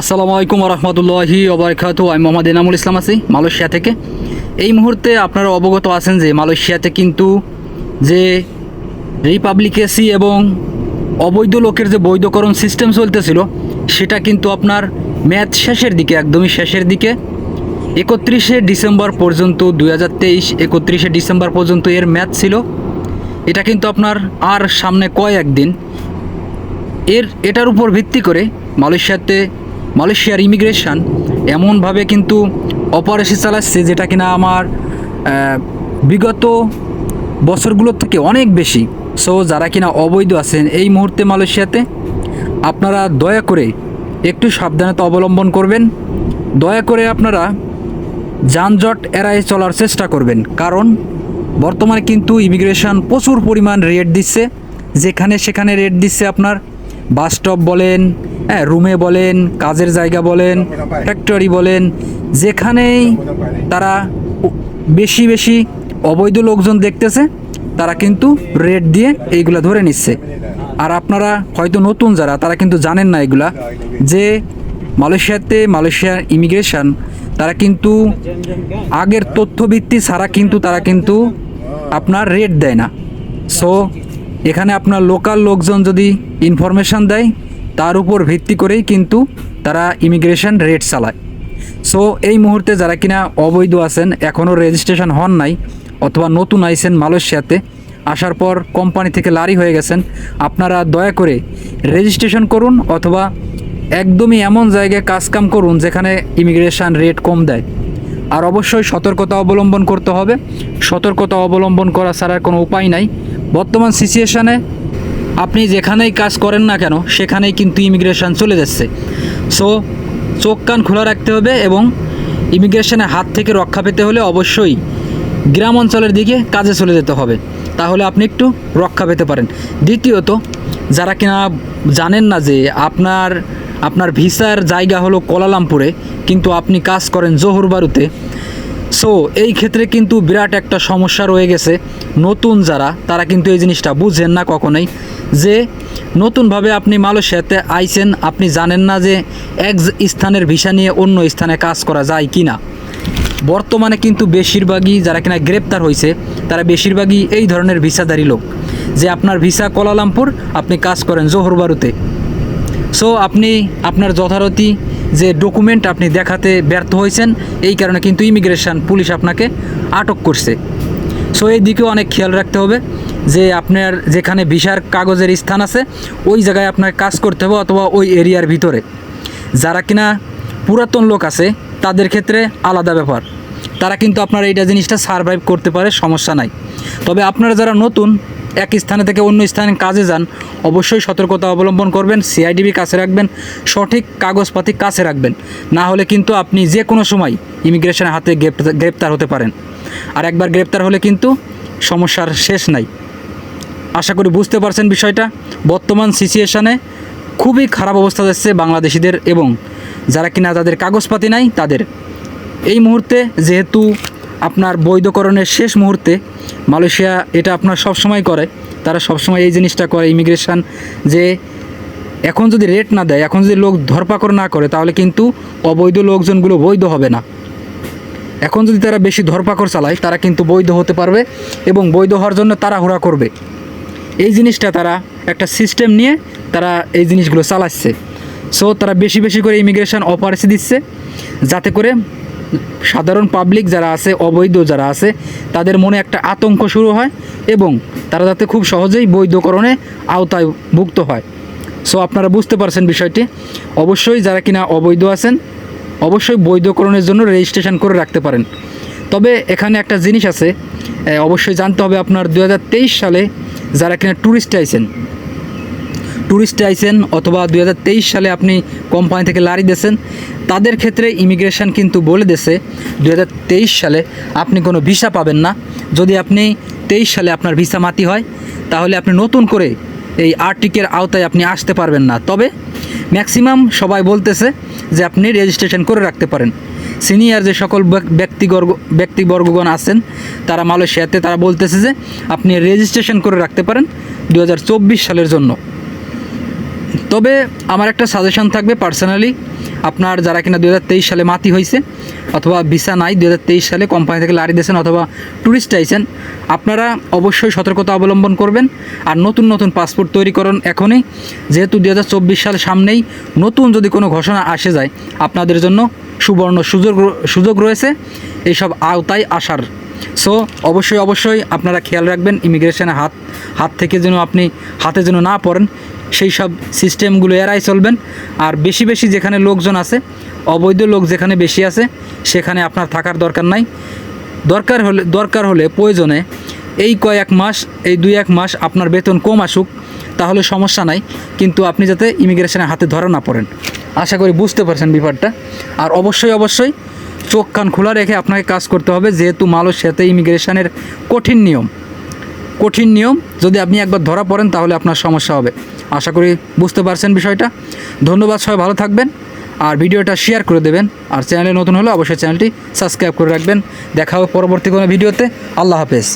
আসসালামু আলাইকুম রহমতুল্লাহি ওবরাকাত আমি মোহাম্মদ এনামুল ইসলাম আছি মালয়েশিয়া থেকে। এই মুহূর্তে আপনারা অবগত আছেন যে মালয়েশিয়াতে কিন্তু যে রিপাবলিকেসি এবং অবৈধ লোকের যে বৈধকরণ সিস্টেম চলতেছিল, সেটা কিন্তু আপনার ম্যাচ শেষের দিকে, একদমই শেষের দিকে, একত্রিশে ডিসেম্বর পর্যন্ত, দুই হাজার তেইশ একত্রিশে ডিসেম্বর পর্যন্ত এর ম্যাচ ছিল। এটা কিন্তু আপনার আর সামনে কয়েক দিন এর, এটার উপর ভিত্তি করে মালয়েশিয়াতে মালয়েশিয়ার ইমিগ্রেশন এমনভাবে কিন্তু অপারেশন চালাচ্ছে যেটা কিনা আমার বিগত বছরগুলোর থেকে অনেক বেশি। সো যারা কিনা অবৈধ আছেন, এই মুহূর্তে মালয়েশিয়াতে আপনারা দয়া করে একটু সাবধানতা অবলম্বন করবেন। দয়া করে আপনারা যানজট এড়ায় চলার চেষ্টা করবেন। কারণ বর্তমানে কিন্তু ইমিগ্রেশন প্রচুর পরিমাণ রেট দিচ্ছে। যেখানে সেখানে রেট দিচ্ছে আপনার বাস স্টপ বলেন হ্যাঁ রুমে বলেন, কাজের জায়গা বলেন, ফ্যাক্টরি বলেন, যেখানেই তারা বেশি বেশি অবৈধ লোকজন দেখতেছে, তারা কিন্তু রেট দিয়ে এইগুলা ধরে নিচ্ছে। আর আপনারা হয়তো নতুন যারা, তারা কিন্তু জানেন না এগুলা, যে মালয়েশিয়াতে মালয়েশিয়ার ইমিগ্রেশন, তারা কিন্তু আগের তথ্যভিত্তি ছাড়া কিন্তু তারা কিন্তু আপনার রেট দেয় না। সো এখানে আপনার লোকাল লোকজন যদি ইনফরমেশান দেয়, তার উপর ভিত্তি করেই কিন্তু তারা ইমিগ্রেশন রেট চালায়। সো এই মুহূর্তে যারা কিনা অবৈধ আছেন, এখনও রেজিস্ট্রেশন হন নাই, অথবা নতুন আইসেন মালয়েশিয়াতে, আসার পর কোম্পানি থেকে লারি হয়ে গেছেন, আপনারা দয়া করে রেজিস্ট্রেশন করুন অথবা একদমই এমন জায়গায় কাজকাম করুন যেখানে ইমিগ্রেশন রেট কম দেয়। আর অবশ্যই সতর্কতা অবলম্বন করতে হবে। সতর্কতা অবলম্বন করা ছাড়ার কোনো উপায় নাই। বর্তমান সিচুয়েশানে আপনি যেখানেই কাজ করেন না কেন, সেখানেই কিন্তু ইমিগ্রেশন চলে যাচ্ছে। সো চোখ কান খোলা রাখতে হবে এবং ইমিগ্রেশনের হাত থেকে রক্ষা পেতে হলে অবশ্যই গ্রাম অঞ্চলের দিকে কাজে চলে যেতে হবে। তাহলে আপনি একটু রক্ষা পেতে পারেন। দ্বিতীয়ত, যারা কিনা জানেন না যে আপনার আপনার ভিসার জায়গা হলো কোলালামপুরে, কিন্তু আপনি কাজ করেন জোহর বারুতে সো এই ক্ষেত্রে কিন্তু বিরাট একটা সমস্যা রয়ে গেছে। নতুন যারা, তারা কিন্তু এই জিনিসটা বুঝেন না কখনোই যে নতুনভাবে আপনি মালয়েশিয়াতে আইছেন, আপনি জানেন না যে এক স্থানের ভিসা নিয়ে অন্য স্থানে কাজ করা যায় কি না বর্তমানে কিন্তু বেশিরভাগই যারা কিনা গ্রেপ্তার হয়েছে তারা বেশিরভাগই এই ধরনের ভিসাধারী লোক। যে আপনার ভিসা কোলালামপুর, আপনি কাজ করেন জোহর বারুতে সো আপনি, আপনার যথারীতি যে ডকুমেন্ট আপনি দেখাতে ব্যর্থ হয়েছেন, এই কারণে কিন্তু ইমিগ্রেশন পুলিশ আপনাকে আটক করছে। সো এই দিকেও অনেক খেয়াল রাখতে হবে যে আপনার যেখানে ভিসার কাগজের স্থান আছে, ওই জায়গায় আপনার কাজ করতে হবে অথবা ওই এরিয়ার ভিতরে। যারা কিনা পুরাতন লোক আছে, তাদের ক্ষেত্রে আলাদা ব্যাপার। তারা কিন্তু আপনার এইটা জিনিসটা সারভাইভ করতে পারে, সমস্যা নাই। তবে আপনারা যারা নতুন এক স্থানে থেকে অন্য স্থানে কাজে যান, অবশ্যই সতর্কতা অবলম্বন করবেন সিআইডিবি কাছে রাখবেন, সঠিক কাগজপাতি কাছে রাখবেন। না হলে কিন্তু আপনি যে কোনো সময় ইমিগ্রেশনের হাতে গ্রেপ্তার- হতে পারেন। আর একবার গ্রেপ্তার হলে কিন্তু সমস্যার শেষ নাই। আশা করি বুঝতে পারছেন বিষয়টা। বর্তমান সিচুয়েশানে খুবই খারাপ অবস্থা যাচ্ছে বাংলাদেশিদের এবং যারা কিনা তাদের কাগজপাতি নাই, তাদের। এই মুহূর্তে যেহেতু আপনার বৈধকরণের শেষ মুহূর্তে মালয়েশিয়া এটা আপনার সবসময় করে। তারা সবসময় এই জিনিসটা করে ইমিগ্রেশন যে এখন যদি রেট না দেয়, এখন যদি লোক ধরপাকড় না করে, তাহলে কিন্তু অবৈধ লোকজনগুলো বৈধ হবে না। এখন যদি তারা বেশি ধরপাকড় চালায়, তারা কিন্তু বৈধ হতে পারবে এবং বৈধ হওয়ার জন্য তাড়াহুড়া করবে। এই জিনিসটা তারা একটা সিস্টেম নিয়ে তারা এই জিনিসগুলো চালাচ্ছে। সো তারা বেশি বেশি করে ইমিগ্রেশন অপারেশন দিচ্ছে, যাতে করে সাধারণ পাবলিক যারা আছে, অবৈধ যারা আছে, তাদের মনে একটা আতঙ্ক শুরু হয় এবং তারা যাতে খুব সহজেই বৈধকরণে আওতায় ভুক্ত হয়। সো আপনারা বুঝতে পারছেন বিষয়টি। অবশ্যই যারা কিনা অবৈধ আছেন, অবশ্যই বৈধকরণের জন্য রেজিস্ট্রেশন করে রাখতে পারেন। তবে এখানে একটা জিনিস আছে অবশ্যই জানতে হবে আপনার দু হাজার তেইশ সালে যারা কিনা ট্যুরিস্ট আইছেন ট্যুরিস্টে আইছেন অথবা দু হাজার তেইশ সালে আপনি কোম্পানি থেকে লারি দিয়েছেন, তাদের ক্ষেত্রে ইমিগ্রেশন কিন্তু বলে দিয়েছে দু সালে আপনি কোনো ভিসা পাবেন না। যদি আপনি তেইশ সালে আপনার ভিসা মাতি হয়, তাহলে আপনি নতুন করে এই আর্টিকের আওতায় আপনি আসতে পারবেন না। তবে ম্যাক্সিমাম সবাই বলতেছে যে আপনি রেজিস্ট্রেশন করে রাখতে পারেন। সিনিয়র যে সকল ব্যক- ব্যক্তিবর্গ ব্যক্তিবর্গগণ আছেন, তারা মালয়েশিয়াতে, তারা বলতেছে যে আপনি রেজিস্ট্রেশন করে রাখতে পারেন দু হাজার চব্বিশ সালের জন্য। তবে আমার একটা সাজেশন থাকবে পার্সোনালি আপনার যারা কিনা দু হাজার তেইশ সালে মাতি হয়েছে অথবা ভিসা নাই দু হাজার তেইশ সালে কোম্পানি থেকে লারি দিয়েছেন অথবা ট্যুরিস্ট আইছেন, আপনারা অবশ্যই সতর্কতা অবলম্বন করবেন আর নতুন নতুন পাসপোর্ট তৈরি করুন এখনই। যেহেতু দু সাল সামনেই নতুন যদি কোনো ঘোষণা আসে যায়, আপনাদের জন্য সুবর্ণ সুযোগ সুযোগ রয়েছে এইসব আওতায় আসার। সো অবশ্যই অবশ্যই আপনারা খেয়াল রাখবেন ইমিগ্রেশনে হাত হাত থেকে যেন আপনি হাতে যেন না পড়েন, সেই সব সিস্টেমগুলো এরাই চলবেন। আর বেশি বেশি যেখানে লোকজন আছে, অবৈধ লোক যেখানে বেশি আছে, সেখানে আপনার থাকার দরকার নাই। দরকার হলে দরকার হলে প্রয়োজনে এই কয়েক মাস, এই দুই এক মাস আপনার বেতন কম আসুক, তাহলে সমস্যা নাই। কিন্তু আপনি যাতে ইমিগ্রেশনের হাতে ধরা না পড়েন। আশা করি বুঝতে পারছেন ব্যাপারটা। আর অবশ্যই অবশ্যই চোখ কান খোলা রেখে আপনাকে কাজ করতে হবে, যেহেতু মালয়েশিয়াতে ইমিগ্রেশনের কঠিন নিয়ম। কঠিন নিয়ম, যদি আপনি একবার ধরা পড়েন তাহলে আপনার সমস্যা হবে। আশা করি বুঝতে পারছেন বিষয়টা। ধন্যবাদ, সবাই ভালো থাকবেন। আর ভিডিওটা শেয়ার করে দেবেন। আর চ্যানেলে নতুন হলে অবশ্যই চ্যানেলটি সাবস্ক্রাইব করে রাখবেন। দেখা হবে পরবর্তী কোনো ভিডিওতে। আল্লাহ হাফেজ।